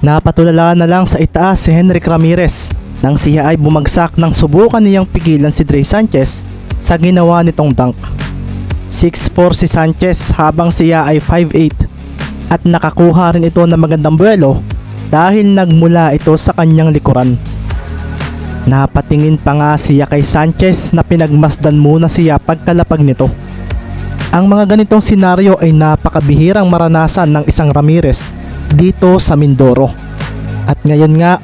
Napatulala na lang sa itaas si Henrik Ramirez nang siya ay bumagsak nang subukan niyang pigilan si Dre Sanchez sa ginawa nitong dunk. 6'4 si Sanchez habang siya ay 5'8 at nakakuha rin ito ng magandang buwelo dahil nagmula ito sa kanyang likuran. Napatingin pa nga siya kay Sanchez na pinagmasdan muna siya pagkalapag nito. Ang mga ganitong senaryo ay napakabihirang maranasan ng isang Ramirez dito sa Mindoro. At ngayon nga,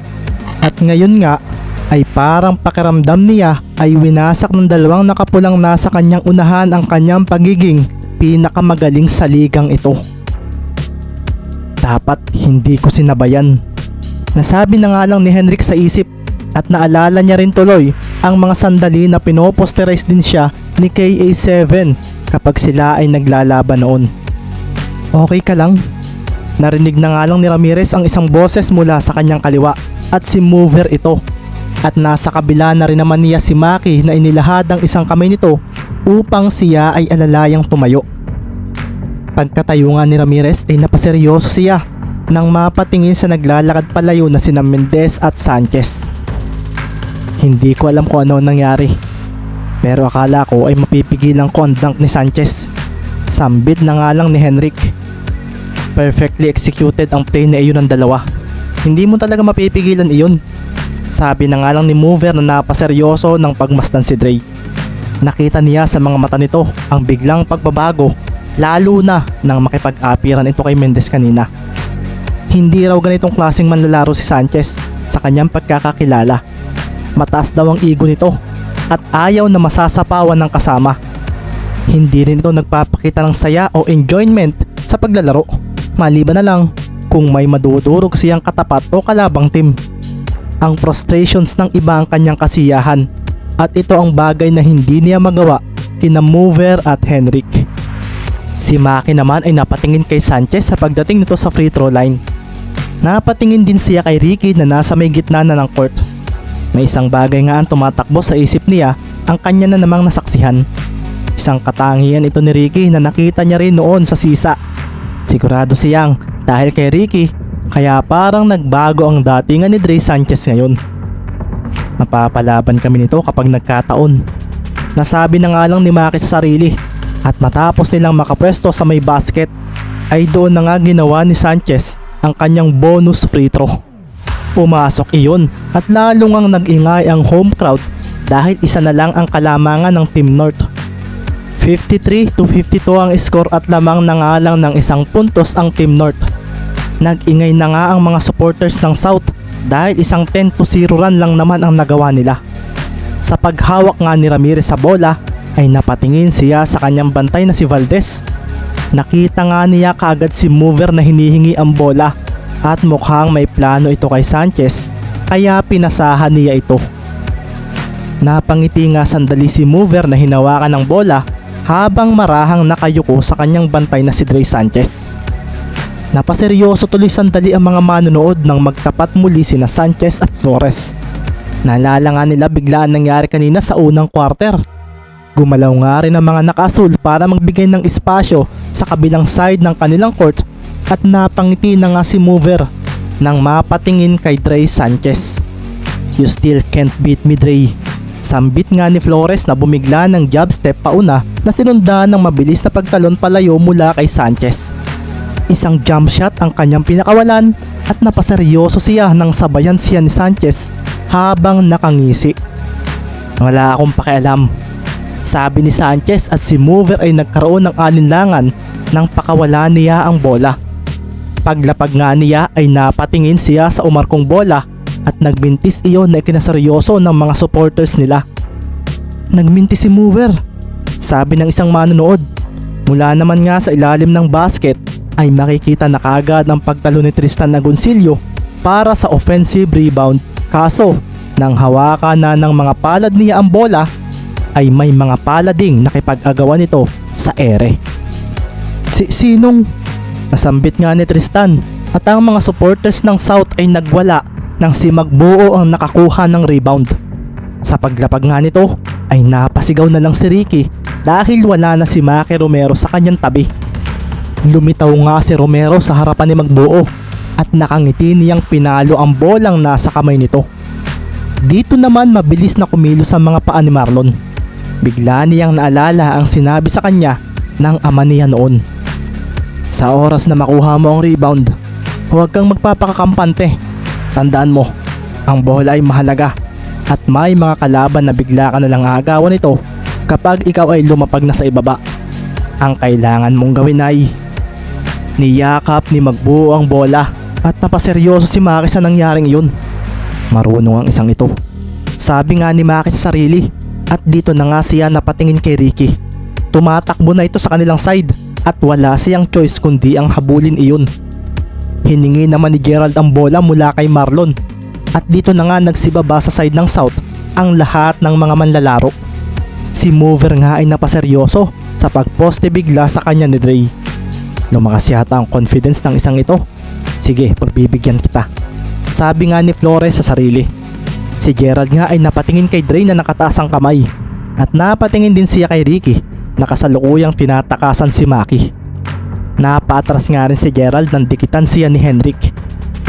at ngayon nga ay parang pakiramdam niya ay winasak ng dalawang nakapulang nasa kanyang unahan ang kanyang pagiging pinakamagaling sa ligang ito. Dapat hindi ko sinabayan. Nasabi na nga lang ni Henrik sa isip at naalala niya rin tuloy ang mga sandali na pinoposterize din siya ni KA7 kapag sila ay naglalaban noon. Okay ka lang? Narinig na nga lang ni Ramirez ang isang boses mula sa kanyang kaliwa at si Mover ito. At nasa kabila na rin naman niya si Maki na inilahad ang isang kamay nito upang siya ay alalayang tumayo. Pagkatayo nga ni Ramirez ay napaseryoso siya nang mapatingin sa naglalakad palayo na sina Mendez at Sanchez. Hindi ko alam kung ano ang nangyari. Pero akala ko ay mapipigilan ko ang dunk ni Sanchez. Sambit na nga lang ni Henrik. Perfectly executed ang play na iyon ng dalawa. Hindi mo talaga mapipigilan iyon. Sabi na nga lang ni Mover na napaseryoso ng pagmasdan si Dre. Nakita niya sa mga mata nito ang biglang pagbabago lalo na nang makipag-apiran ito kay Mendez kanina. Hindi raw ganitong klaseng manlalaro si Sanchez sa kanyang pagkakakilala. Mataas daw ang ego nito at ayaw na masasapawan ng kasama. Hindi rin ito nagpapakita ng saya o enjoyment sa paglalaro. Maliban na lang kung may madudurog siyang katapat o kalabang team. Ang frustrations ng iba ang kanyang kasiyahan at ito ang bagay na hindi niya magawa kina Mover at Henrik. Si Maki naman ay napatingin kay Sanchez sa pagdating nito sa free throw line. Napatingin din siya kay Ricky na nasa may gitna na ng court. May isang bagay nga ang tumatakbo sa isip niya ang kanya na namang nasaksihan. Isang katangian ito ni Ricky na nakita niya rin noon sa sisa. Sigurado siyang dahil kay Ricky kaya parang nagbago ang datingan ni Dre Sanchez ngayon. Napapalaban kami nito kapag nagkataon. Nasabi na nga lang ni Maki sa sarili at matapos nilang makapwesto sa may basket ay doon na nga ginawa ni Sanchez ang kanyang bonus free throw. Pumasok iyon at lalong ang nag-ingay ang home crowd dahil isa na lang ang kalamangan ng Team North. 53 to 52 ang score at lamang na nga lang ng isang puntos ang Team North. Nag-ingay na nga ang mga supporters ng South dahil isang 10 to 0 run lang naman ang nagawa nila. Sa paghawak nga ni Ramirez sa bola ay napatingin siya sa kanyang bantay na si Valdez. Nakita nga niya kaagad si Mover na hinihingi ang bola at mukhang may plano ito kay Sanchez kaya pinasahan niya ito. Napangiti nga sandali si Mover na hinawakan ng bola habang marahang nakayuko sa kanyang bantay na si Dre Sanchez. Napaseryoso tuloy sandali ang mga manonood nang magtapat muli sina Sanchez at Flores. Naalala nga nila biglaan nangyari kanina sa unang quarter. Gumalaw nga rin ang mga nakasul para magbigay ng espasyo sa kabilang side ng kanilang court at napangiti na nga si Mover nang mapatingin kay Dre Sanchez. You still can't beat me Dre. Sambit nga ni Flores na bumigla ng jab step pauna na sinundan ng mabilis na pagtalon palayo mula kay Sanchez. Isang jump shot ang kanyang pinakawalan at napaseryoso siya nang sabayan siya ni Sanchez habang nakangisi. Wala akong pakialam. Sabi ni Sanchez at si Mover ay nagkaroon ng alinlangan nang pakawala niya ang bola. Paglapag nga niya ay napatingin siya sa umarkong bola at nagmintis iyon na ikinaseryoso ng mga supporters nila. Nagmintis si Mover. Sabi ng isang manonood. Mula naman nga sa ilalim ng basket ay makikita na kagad ang pagtalo ni Tristan Agoncillo para sa offensive rebound. Kaso, nang hawakan na ng mga palad niya ang bola, ay may mga pala ding nakipag-agawan nito sa ere. Si sinong? Nasambit nga ni Tristan at ang mga supporters ng South ay nagwala nang si Magbuo ang nakakuha ng rebound. Sa paglapag nga nito ay napasigaw na lang si Ricky dahil wala na si Maki Romero sa kanyang tabi. Lumitaw nga si Romero sa harapan ni Magbuo at nakangiti niyang pinalo ang bolang nasa kamay nito. Dito naman mabilis na kumilos ang mga paa ni Marlon. Bigla niyang naalala ang sinabi sa kanya ng ama niya noon. Sa oras na makuha mo ang rebound, huwag kang magpapakakampante. Tandaan mo, ang bola ay mahalaga at may mga kalaban na bigla ka nalang agawan nito kapag ikaw ay lumapag na sa ibaba. Ang kailangan mong gawin ay niyakap ni magbuo ang bola at napaseryoso si Maki sa nangyaring iyon. Marunong ang isang ito. Sabi nga ni Maki sa sarili at dito na nga siya napatingin kay Ricky. Tumatakbo na ito sa kanilang side at wala siyang choice kundi ang habulin iyon. Hiningi naman ni Gerald ang bola mula kay Marlon at dito na nga nagsibaba sa side ng South ang lahat ng mga manlalaro. Si Mover nga ay napaseryoso sa pagposte bigla sa kanya ni Dre. Lumakas yata ang confidence ng isang ito. Sige, pagbibigyan kita. Sabi nga ni Flores sa sarili. Si Gerald nga ay napatingin kay Dre na nakataas ang kamay. At napatingin din siya kay Ricky na kasalukuyang tinatakasan si Maki. Napatras nga rin si Gerald nang dikitan siya ni Henrik.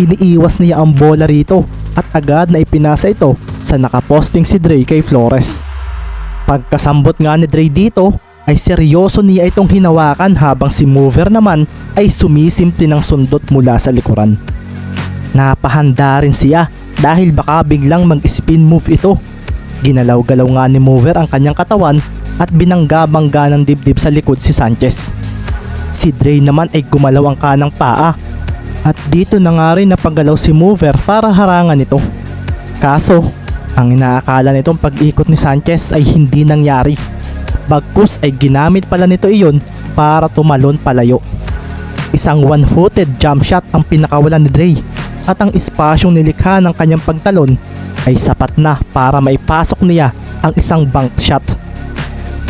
Iniiwas niya ang bola rito at agad na ipinasa ito sa nakaposting si Dre kay Flores. Pagkasambot nga ni Dre dito ay seryoso niya itong hinawakan habang si Mover naman ay sumisimple ng sundot mula sa likuran. Napahanda rin siya dahil baka biglang mag-spin move ito. Ginalaw-galaw nga ni Mover ang kanyang katawan at binangga-bangga ng dibdib sa likod si Sanchez. Si Dre naman ay gumalaw ang kanang paa at dito na nga rin napagalaw si Mover para harangan ito. Kaso, ang inaakala nitong pag-ikot ni Sanchez ay hindi nangyari. Bagkus ay ginamit pala nito iyon para tumalon palayo. Isang one-footed jump shot ang pinakawalan ni Dre at ang espasyong nilikha ng kanyang pagtalon ay sapat na para maipasok niya ang isang bank shot.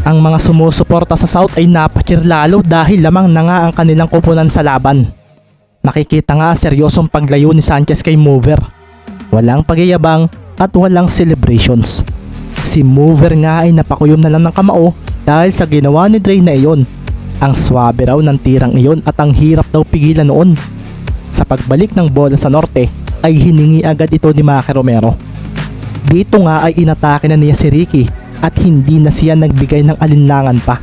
Ang mga sumusuporta sa South ay napakirlalo dahil lamang na nga ang kanilang kupunan sa laban. Makikita nga seryosong paglayo ni Sanchez kay Mover. Walang pagyayabang at walang celebrations. Si Mover nga ay napakuyom na lang ng kamao dahil sa ginawa ni Dre na iyon. Ang swabe raw ng tirang iyon at ang hirap daw pigilan noon. Sa pagbalik ng bola sa norte ay hiningi agad ito ni Maki Romero. Dito nga ay inatake na niya si Ricky at hindi na siya nagbigay ng alinlangan pa.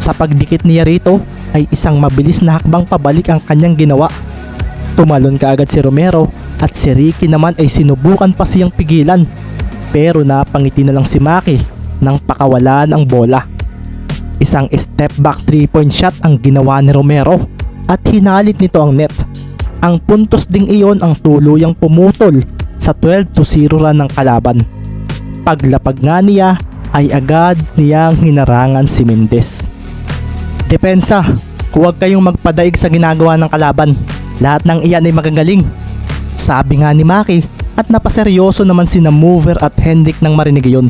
Sa pagdikit niya rito ay isang mabilis na hakbang pabalik ang kanyang ginawa. Tumalon kaagad si Romero at si Ricky naman ay sinubukan pa siyang pigilan. Pero napangiti na lang si Maki nang pakawalan ang bola. Isang step back 3 point shot ang ginawa ni Romero at hinalit nito ang net. Ang puntos ding iyon ang tuluyang pumutol sa 12 to 0 run ng kalaban. Paglapag nga niya ay agad niyang hinarangan si Mendez. Depensa, huwag kayong magpadaig sa ginagawa ng kalaban. Lahat ng iyan ay magagaling. Sabi nga ni Maki at napaseryoso naman sina Mover at Hendrik nang marinig iyon.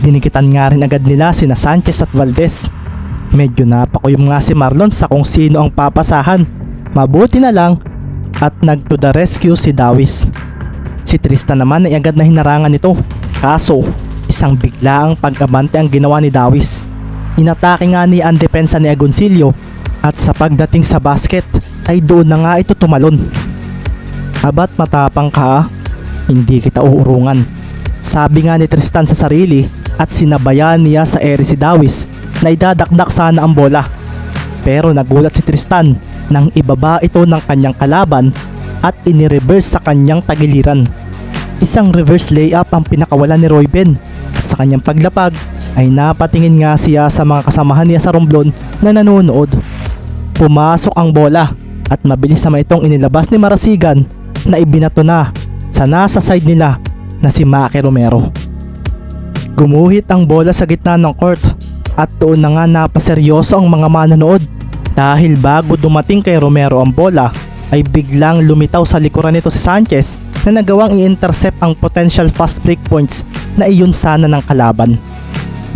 Dinikitan nga rin agad nila sina Sanchez at Valdez. Medyo napakuyom nga si Marlon sa kung sino ang papasahan. Mabuti na lang at nag to the rescue si Dawis. Si Tristan naman ay agad na hinarangan nito. Kaso, isang biglaang pag-abante ang ginawa ni Dawis. Inatake nga ni ang depensa ni Agoncillo at sa pagdating sa basket ay doon na nga ito tumalon. Abat matapang ka, hindi kita uurungan. Sabi nga ni Tristan sa sarili at sinabayan niya sa ere si Dawis na idadakdak sana ang bola. Pero nagulat si Tristan nang ibaba ito ng kanyang kalaban at inireverse sa kanyang tagiliran. Isang reverse layup ang pinakawalan ni Roy Ben sa kanyang paglapag ay napatingin nga siya sa mga kasamahan niya sa Romblon na nanonood. Pumasok ang bola at mabilis naman itong inilabas ni Marasigan na ibinato na sa nasa side nila na si Maki Romero. Gumuhit ang bola sa gitna ng court at doon na nga napaseryoso ang mga manonood dahil bago dumating kay Romero ang bola ay biglang lumitaw sa likuran nito si Sanchez na nagawang i-intercept ang potential fast break points na iyon sana ng kalaban.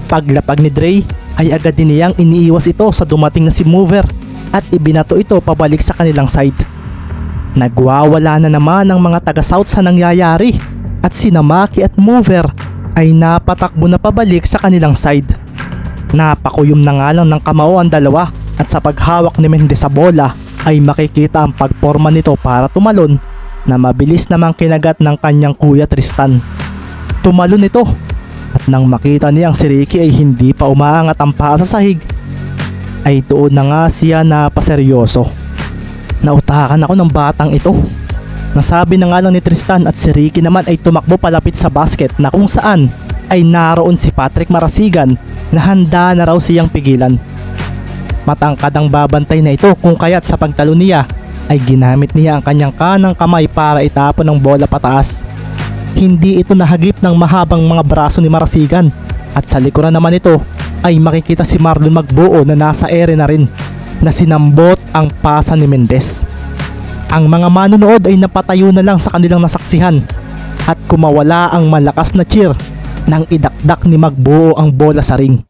Paglapag ni Dre ay agad din niyang iniiwas ito sa dumating na si Mover at ibinato ito pabalik sa kanilang side. Nagwawala na naman ang mga taga South sa nangyayari at si Namaki at Mover ay napatakbo na pabalik sa kanilang side. Napakuyom na nga lang ng kamao ang dalawa at sa paghawak ni Mendez sa bola ay makikita ang pagporma nito para tumalon na mabilis namang kinagat ng kanyang kuya Tristan. Tumalon ito at nang makita niyang si Ricky ay hindi pa umaangat ang paa sa sahig ay doon na nga siya na paseryoso. Nautakan ako ng batang ito. Nasabi na nga lang ni Tristan at si Ricky naman ay tumakbo palapit sa basket na kung saan ay naroon si Patrick Marasigan na handa na raw siyang pigilan. Matangkad ang babantay na ito kung kaya't sa pagtalo niya ay ginamit niya ang kanyang kanang kamay para itapon ng bola pataas. Hindi ito nahagip ng mahabang mga braso ni Marasigan at sa likuran naman ito ay makikita si Marlon Magbuo na nasa ere na rin na sinambot ang pasa ni Mendez. Ang mga manonood ay napatayo na lang sa kanilang nasaksihan at kumawala ang malakas na cheer nang idakdak ni Magbuo ang bola sa ring.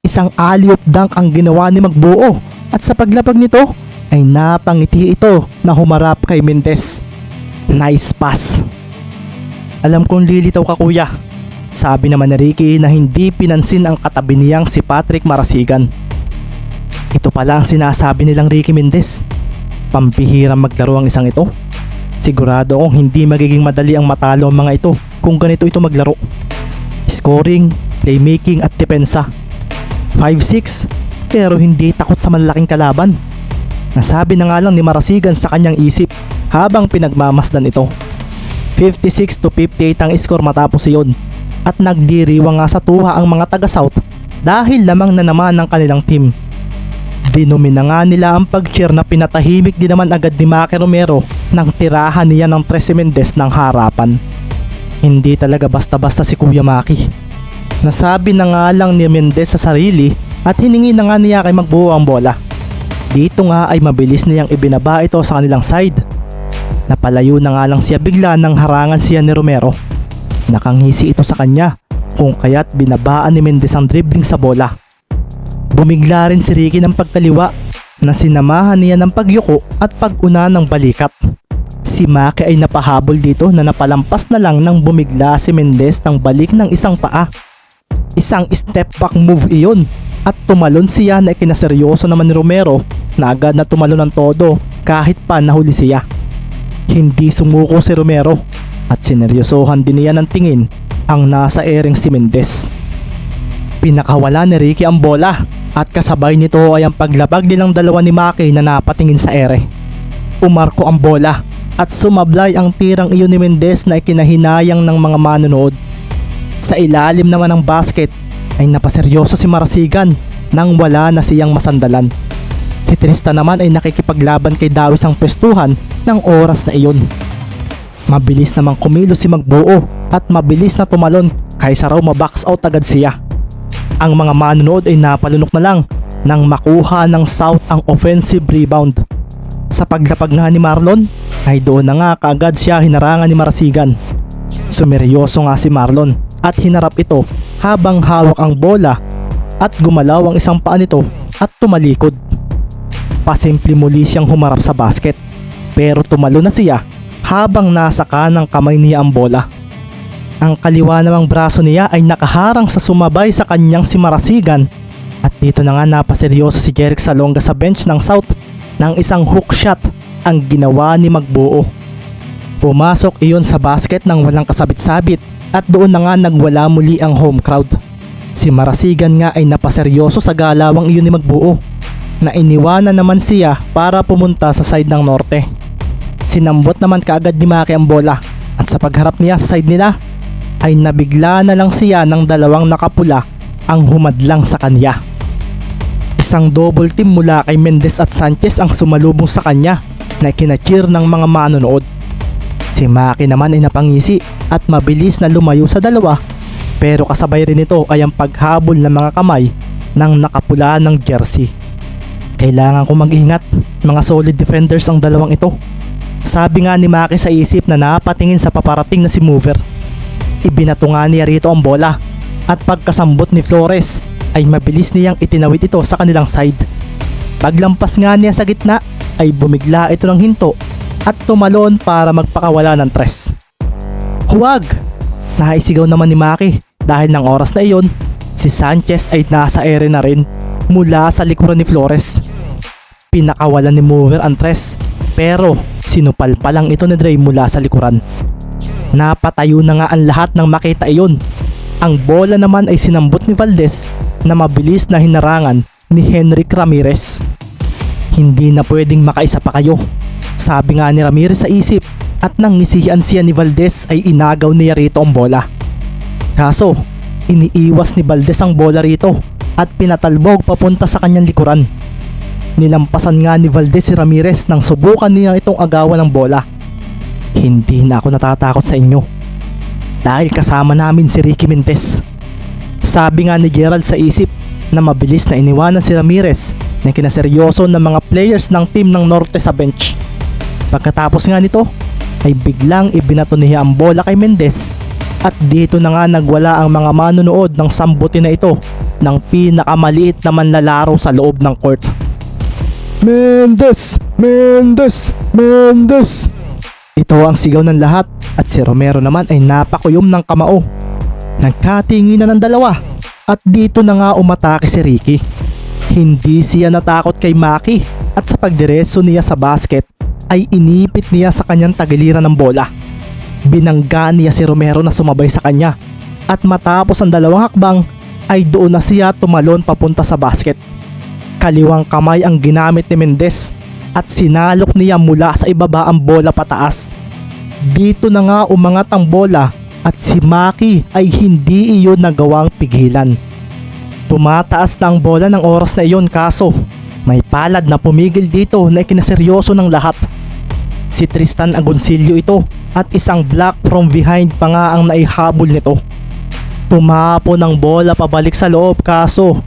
Isang alley-oop dunk ang ginawa ni Magbuo at sa paglapag nito ay napangiti ito na humarap kay Mendez. Nice pass. Alam kong lilitaw ka kuya. Sabi naman ni Ricky na hindi pinansin ang katabi niyang si Patrick Marasigan. Ito pala ang sinasabi nilang Ricky Mendez. Pampihirang maglaro ang isang ito. Sigurado akong hindi magiging madali ang matalo ang mga ito kung ganito ito maglaro. Scoring, playmaking at depensa. 5'6 pero hindi takot sa malalaking kalaban. Nasabi na nga lang ni Marasigan sa kanyang isip habang pinagmamasdan ito. 56 to 58 ang score matapos iyon at nagdiriwang nga sa tuha ang mga taga-South dahil lamang na naman ng kanilang team. Dinumi na nga nila ang pag-cheer na pinatahimik din naman agad ni Maki Romero nang tirahan niya ng Trece Mendez ng harapan. Hindi talaga basta-basta si Kuya Maki. Nasabi na nga lang ni Mendez sa sarili at hiningi na nga niya kay magbuo ang bola. Dito nga ay mabilis niyang ibinaba ito sa kanilang side. Napalayo na nga lang siya bigla nang harangan siya ni Romero. Nakangisi ito sa kanya kung kaya't binabaan ni Mendez ang dribbling sa bola. Bumigla rin si Ricky ng pagkaliwa na sinamahan niya ng pagyuko at pag-una ng balikat. Si Maki ay napahabol dito na napalampas na lang nang bumigla si Mendez ng balik ng isang paa. Isang step back move iyon at tumalon siya na ikinaseryoso naman ni Romero na agad na tumalon ng todo kahit pa nahuli siya. Hindi sumuko si Romero at sineryosohan din niya ng tingin ang nasa ering si Mendez. Pinakawala ni Ricky ang bola at kasabay nito ay ang paglabag nilang dalawa ni Maki na napatingin sa ere. Umarko ang bola at sumablay ang tirang iyon ni Mendez na ikinahinayang ng mga manonood. Sa ilalim naman ng basket ay napaseryoso si Marasigan nang wala na siyang masandalan. Si Tristan naman ay nakikipaglaban kay Dawis ang pwestuhan ng oras na iyon. Mabilis namang kumilos si Magbuo at mabilis na tumalon kaysa raw mabox out agad siya. Ang mga manonood ay napalunok na lang nang makuha ng South ang offensive rebound. Sa paglapag nga ni Marlon ay doon na nga kaagad siya hinarangan ni Marasigan. Sumeryoso nga si Marlon at hinarap ito habang hawak ang bola at gumalaw ang isang paa nito at tumalikod. Pasimple muli siyang humarap sa basket pero tumalo na siya habang nasa kanang kamay niya ang bola. Ang kaliwa namang braso niya ay nakaharang sa sumabay sa kanyang si Marasigan at dito na nga napaseryoso si Jeric Salonga sa bench ng South ng isang hook shot ang ginawa ni Magbuo. Pumasok iyon sa basket ng walang kasabit-sabit at doon na nga nagwala muli ang home crowd. Si Marasigan nga ay napaseryoso sa galawang iyon ni Magbuo na iniwanan naman siya para pumunta sa side ng norte. Sinambot naman kaagad ni Maki ang bola at sa pagharap niya sa side nila ay nabigla na lang siya ng dalawang nakapula ang humadlang sa kanya. Isang double team mula kay Mendez at Sanchez ang sumalubong sa kanya na kinacheer ng mga manonood. Si Maki naman ay napangisi at mabilis na lumayo sa dalawa pero kasabay rin ito ay ang paghabol ng mga kamay ng nakapula ng jersey. Kailangan ko mag-ingat, mga solid defenders ang dalawang ito. Sabi nga ni Maki sa isip na napatingin sa paparating na si Mover. Ibinato nga niya rito ang bola at pagkasambot ni Flores ay mabilis niyang itinawid ito sa kanilang side. Paglampas nga niya sa gitna ay bumigla ito ng hinto at tumalon para magpakawala ng tres. Huwag! Naisigaw naman ni Maki dahil ng oras na iyon, si Sanchez ay nasa ere na rin mula sa likuran ni Flores. Pinakawalan ni Mover ang tres. Pero sinupal pa lang ito ni Dre mula sa likuran. Napatayo na nga ang lahat ng makita iyon. Ang bola naman ay sinambot ni Valdez na mabilis na hinarangan ni Henrik Ramirez. Hindi na pwedeng makaisa pa kayo. Sabi nga ni Ramirez sa isip at nang ngisihan siya ni Valdez ay inagaw niya rito ang bola. Kaso, iniiwas ni Valdez ang bola rito at pinatalbog papunta sa kanyang likuran. Nilampasan nga ni Valdez si Ramirez nang subukan niya itong agawan ng bola. Hindi na ako natatakot sa inyo. Dahil kasama namin si Ricky Mendez. Sabi nga ni Gerald sa isip na mabilis na iniwanan si Ramirez na kinaseryoso ng mga players ng team ng Norte sa bench. Pagkatapos nga nito ay biglang ibinato niya ang bola kay Mendez at dito na nga nagwala ang mga manunood ng sambuti na ito ng pinakamaliit na manlalaro sa loob ng court. Mendes! Mendes! Mendes! Ito ang sigaw ng lahat at si Romero naman ay napakuyom ng kamao. Nagkatinginan ng dalawa at dito na nga umatake si Ricky. Hindi siya natakot kay Maki at sa pagdiretso niya sa basket ay inipit niya sa kanyang tagiliran ng bola. Binangga niya si Romero na sumabay sa kanya at matapos ang dalawang hakbang ay doon na siya tumalon papunta sa basket. Kaliwang kamay ang ginamit ni Mendez at sinalok niya mula sa ibaba ang bola pataas. Dito na nga umangat ang bola at si Maki ay hindi iyon nagawang pigilan. Tumataas na ang bola ng oras na iyon kaso may palad na pumigil dito na ikinaseryoso ng lahat. Si Tristan Agoncillo ito at isang block from behind pa nga ang naihabol nito. Tumapo ng bola pabalik sa loob kaso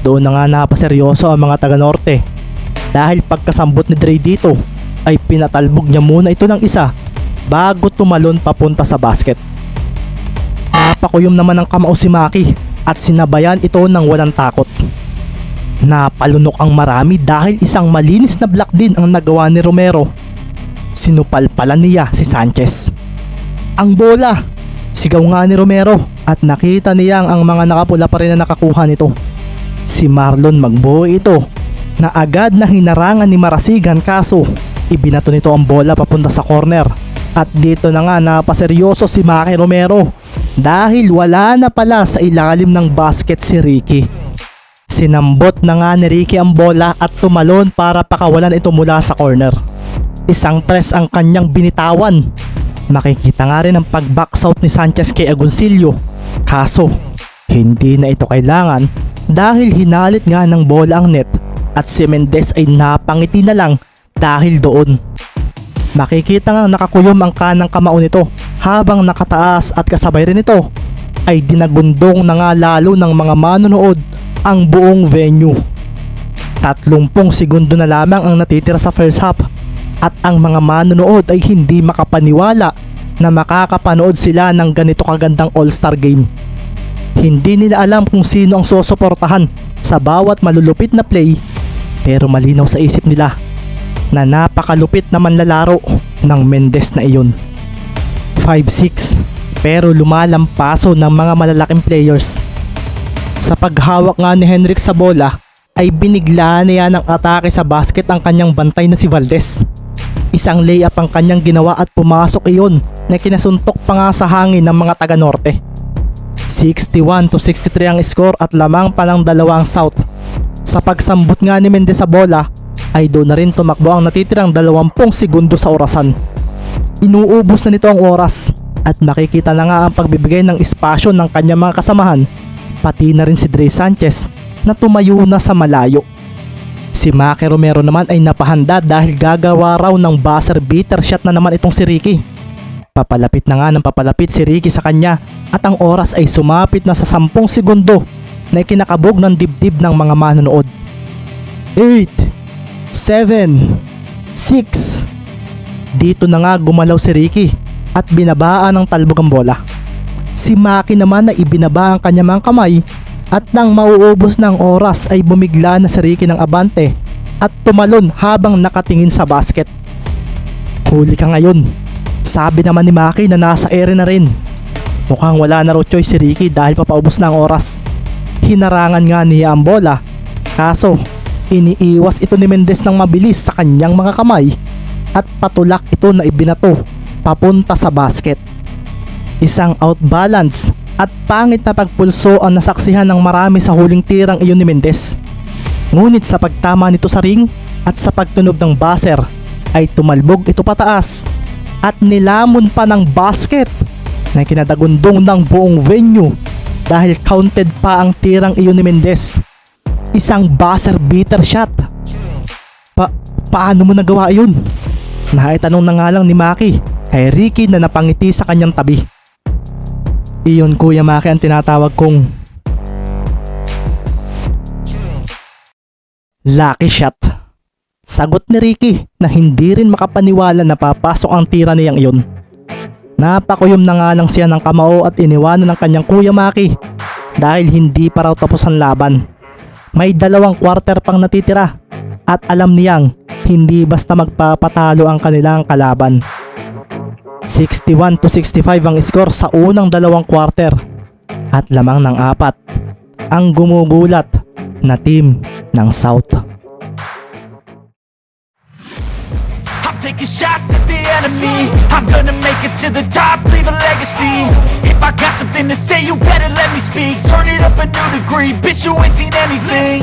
doon na nga napaseryoso ang mga taga Norte. Dahil pagkasambot ni Dre dito ay pinatalbog niya muna ito ng isa bago tumalon papunta sa basket. Napakuyom naman ang kamao si Maki at sinabayan ito ng walang takot. Napalunok ang marami dahil isang malinis na block din ang nagawa ni Romero. Sinupalpalan niya si Sanchez. Ang bola! Sigaw nga ni Romero at nakita niyang ang mga nakapula pa rin na nakakuha nito. Si Marlon Magbo ito na agad na hinarangan ni Marasigan kaso ibinato nito ang bola papunta sa corner. At dito na nga napaseryoso si Maki Romero dahil wala na pala sa ilalim ng basket si Ricky. Sinambot na nga ni Ricky ang bola at tumalon para pakawalan ito mula sa corner. Isang tres ang kanyang binitawan. Makikita nga rin ang out ni Sanchez kay Agoncillo. Kaso, hindi na ito kailangan dahil hinalit nga ng bola ang net at si Mendez ay napangiti na lang dahil doon. Makikita nga nakakuyom ang kanang kamao nito habang nakataas at kasabay rin ito ay dinagundong na nga lalo ng mga manonood ang buong venue. 30 segundo na lamang ang natitira sa first half at ang mga manonood ay hindi makapaniwala na makakapanood sila ng ganito kagandang all-star game. Hindi nila alam kung sino ang susuportahan sa bawat malulupit na play pero malinaw sa isip nila na napakalupit na manlalaro ng Mendes na iyon. 5-6 pero lumalampaso ng mga malalaking players. Sa paghawak nga ni Henrik sa bola ay binigla niya ng atake sa basket ang kanyang bantay na si Valdez. Isang layup ang kanyang ginawa at pumasok iyon na kinasuntok pa nga sa hangin ng mga taga Norte. 61 to 63 ang score at lamang pa ng dalawang South. Sa pagsambot nga ni Mendez sa bola ay doon na rin tumakbo ang natitirang 20 segundo sa orasan. Inuubos na nito ang oras at makikita na nga ang pagbibigay ng espasyo ng kanyang mga kasamahan pati na rin si Dre Sanchez na tumayo na sa malayo. Si Maki Romero naman ay napahanda dahil gagawa raw ng buzzer beater shot na naman itong si Ricky. Papalapit na nga ng papalapit si Ricky sa kanya at ang oras ay sumapit na sa 10 segundo na ikinakabog ng dibdib ng mga manonood. 8 7 6 Dito na nga gumalaw si Ricky at binabaan ng talbog ang bola. Si Maki naman na ibinaba ang kanyang kamay at nang mauubos ng oras ay bumigla na si Ricky ng abante at tumalon habang nakatingin sa basket. Huli ka ngayon. Sabi naman ni Maki na nasa ere na rin. Mukhang wala na raw choice si Ricky dahil papaubos na ang oras. Hinarangan nga niya ang bola. Kaso, Iniiwas ito ni Mendez ng mabilis sa kanyang mga kamay at patulak ito na ibinato papunta sa basket. Isang outbalance at pangit na pagpulso ang nasaksihan ng marami sa huling tirang iyon ni Mendez. Ngunit sa pagtama nito sa ring at sa pagtunog ng buzzer ay tumalbog ito pataas at nilamon pa ng basket na kinadagundong ng buong venue dahil counted pa ang tirang iyon ni Mendez. Isang buzzer beater shot. Pa paano mo nagawa yun? Naitanong na nga lang ni Maki kay Ricky na napangiti sa kanyang tabi. Iyon Kuya Maki ang tinatawag kong Lucky shot. Sagot ni Ricky na hindi rin makapaniwala na papasok ang tira niyang iyon. Napakuyom na nga lang siya ng kamao at iniwanan ng kanyang kuya Maki dahil hindi pa raw tapos ang laban. May dalawang quarter pang natitira at alam niyang hindi basta magpapatalo ang kanilang kalaban. 61 to 65 ang score sa unang dalawang quarter at lamang ng apat ang gumugulat na team ng South. I'm taking shots at the enemy. I'm gonna make it to the top, leave a legacy. If I got something to say, you better let me speak. Turn it up a new degree, bitch, you ain't seen anything.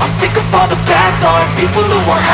I'm sick of all the bad thoughts People who aren't